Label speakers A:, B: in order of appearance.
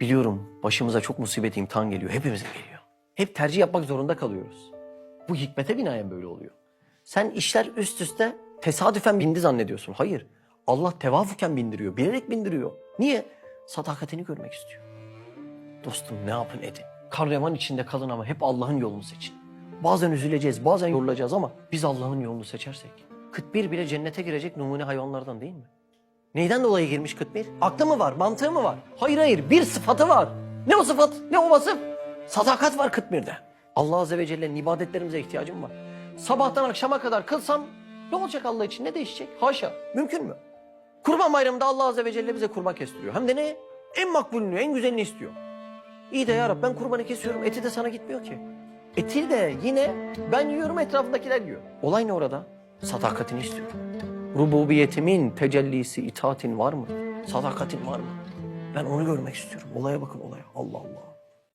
A: Biliyorum başımıza çok musibet imtihan geliyor. Hepimize geliyor. Hep tercih yapmak zorunda kalıyoruz. Bu hikmete binaen böyle oluyor. Sen işler üst üste tesadüfen bindi zannediyorsun. Hayır. Allah tevafuken bindiriyor. Bilerek bindiriyor. Niye? Sadakatini görmek istiyor. Dostum ne yapın edin. Karyaman içinde kalın ama hep Allah'ın yolunu seçin. Bazen üzüleceğiz, bazen yorulacağız ama biz Allah'ın yolunu seçersek. Kıtbir bile cennete girecek numune hayvanlardan değil mi? Neyden dolayı girmiş kıtmir? Aklı mı var, mantığı mı var? Hayır hayır, bir sıfatı var. Ne o sıfat, ne o vasıf? Sadakat var kıtmirde. Allah Azze ve Celle'nin ibadetlerimize ihtiyacım var. Sabahtan akşama kadar kılsam ne olacak Allah için, ne değişecek? Haşa, mümkün mü? Kurban bayramında Allah Azze ve Celle bize kurban kestiriyor. Hem de ne? En makbulünü, en güzelini istiyor. İyi de ya ben kurbanı kesiyorum, eti de sana gitmiyor ki. Eti de yine ben yiyorum, etrafındakiler yiyor. Olay ne orada? Sadakatini istiyor. Rububiyetimin tecellisi, itaatin var mı? Sadakatin var mı? Ben onu görmek istiyorum. Olaya bakın olaya. Allah Allah.